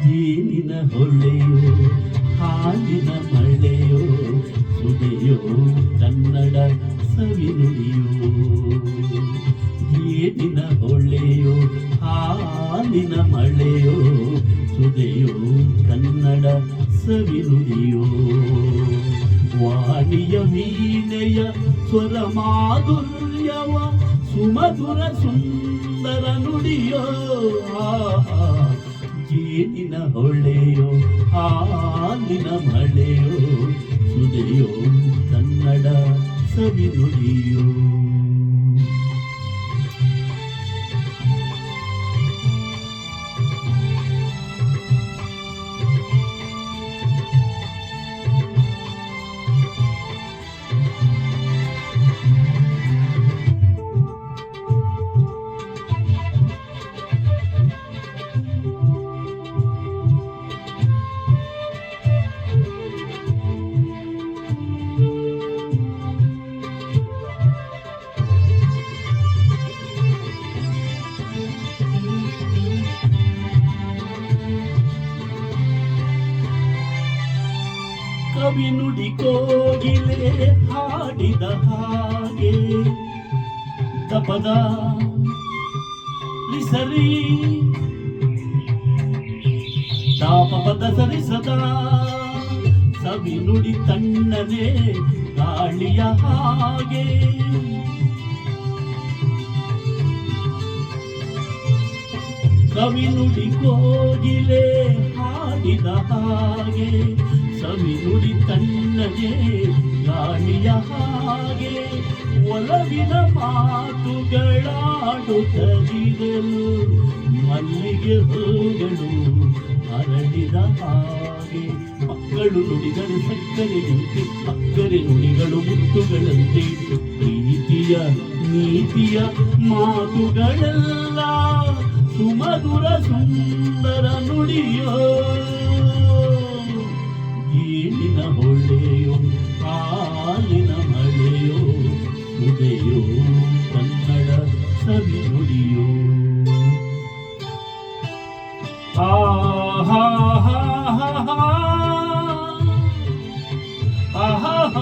ಜೇನಿನ ಹೊಳೆಯೋ ಹಾಲಿನ ಮಳೆಯೋ, ಸುದೆಯೋ, ಕನ್ನಡ ಸವಿನುಡಿಯೋ ಜೇನಿನ ಹೊಳೆಯೋ ಹಾಲಿನ ಮಳೆಯೋ, ಸುದೆಯೋ, ಕನ್ನಡ ಸವಿನುಡಿಯೋ ವಾಣಿಯ ಮೀನೆಯ ಸ್ವರ ಮಾಧುರ್ಯವ, ಸುಮಧುರ ಸುಂದರ ನುಡಿಯೋ. ಜೇನಿನ ಹೊಳೆಯೋ ಹಾಲಿನ ಮಳೆಯೋ ಸುದೆಯೋ ಕನ್ನಡ ಸವಿನುಡಿಯೋ ಕವಿ ನುಡಿ ಕೋಗಿಲೆ ಹಾಡಿದ ಹಾಗೆ. ತಪದ ಸರಿ ತಾಪದ ಸರಿಸದ ಸವಿ ನುಡಿ ತಣ್ಣನೆ ಗಾಳಿಯ ಹಾಗೆ. ಕವಿ ನುಡಿ ಕೋಗಿಲೆ ಹಾಡಿದ ಹಾಗೆ. ಸವಿ ನುಡಿ ತಣ್ಣಗೆ ಗಾಳಿಯ ಹಾಗೆ ಒಲವಿನ ಮಾತುಗಳಾಡುತ್ತಲಿರಲು ಮಲ್ಲಿಗೆ ಹೂಗಳು ಅರಳಿದ ಹಾಗೆ, ಮಕ್ಕಳು ನುಡಿಗಳು ಸಕ್ಕರೆಯಂತೆ ಸಕ್ಕರೆ ನುಡಿಗಳು ಮುತ್ತುಗಳಂತೆ. ಪ್ರೀತಿಯ, ನೀತಿಯ ಮಾತುಗಳೆಲ್ಲ ಸುಮಧುರ ಸುಂದರ ನುಡಿಯೋ ಏನಿನ ಹೊಳೆಯೋ, ಕಾಲಿನ ಮಳೆಯೋ ಸುದೆಯೋ ಕನ್ನಡ ಸವಿ ನುಡಿಯೋ. ಆ ಹಾ ಹಾ ಹಾ. ಹಾ ಹಾ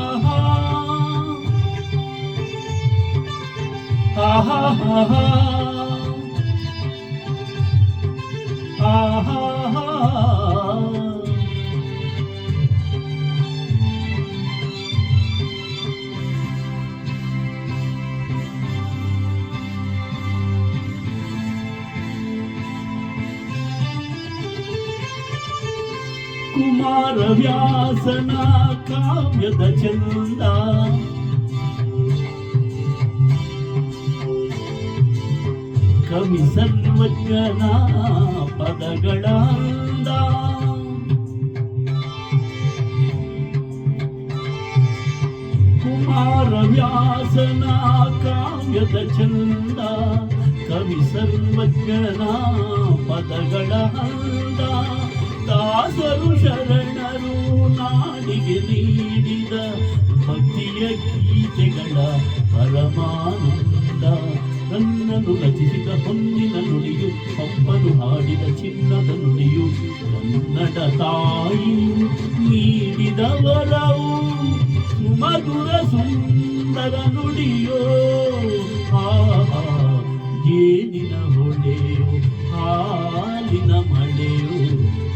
ಹಾ ಹಾ. ಕುಮಾರ ವ್ಯಾಸನ ಕಾವ್ಯದ ಚಂದ ಕವಿ ಸರ್ವಜ್ಞನ ಪದಗಳ ಅಂದ ಕುಮಾರ ವ್ಯಾಸನ ಕಾವ್ಯದ ಚಂದ ಕವಿ ಸರ್ವಜ್ಞನ ಪದಗಳ ಅಂದ ದಾಸರು ಶರಣರು ನಾಡಿಗೆ ನೀಡಿದ ಭಕ್ತಿಯ ಗೀತೆಗಳ ಪರಮಾನಂದ ನನ್ನನ್ನು ರಚಿಸಿದ ಹೊನ್ನಿನ ನುಡಿಯು ಪಂಪನು ಹಾಡಿದ ಚಿನ್ನದ ನುಡಿಯು ಕನ್ನಡ ತಾಯಿ ನೀಡಿದ ವರವು ಸುಮಧುರ ಸುಂದರ ನುಡಿಯೋ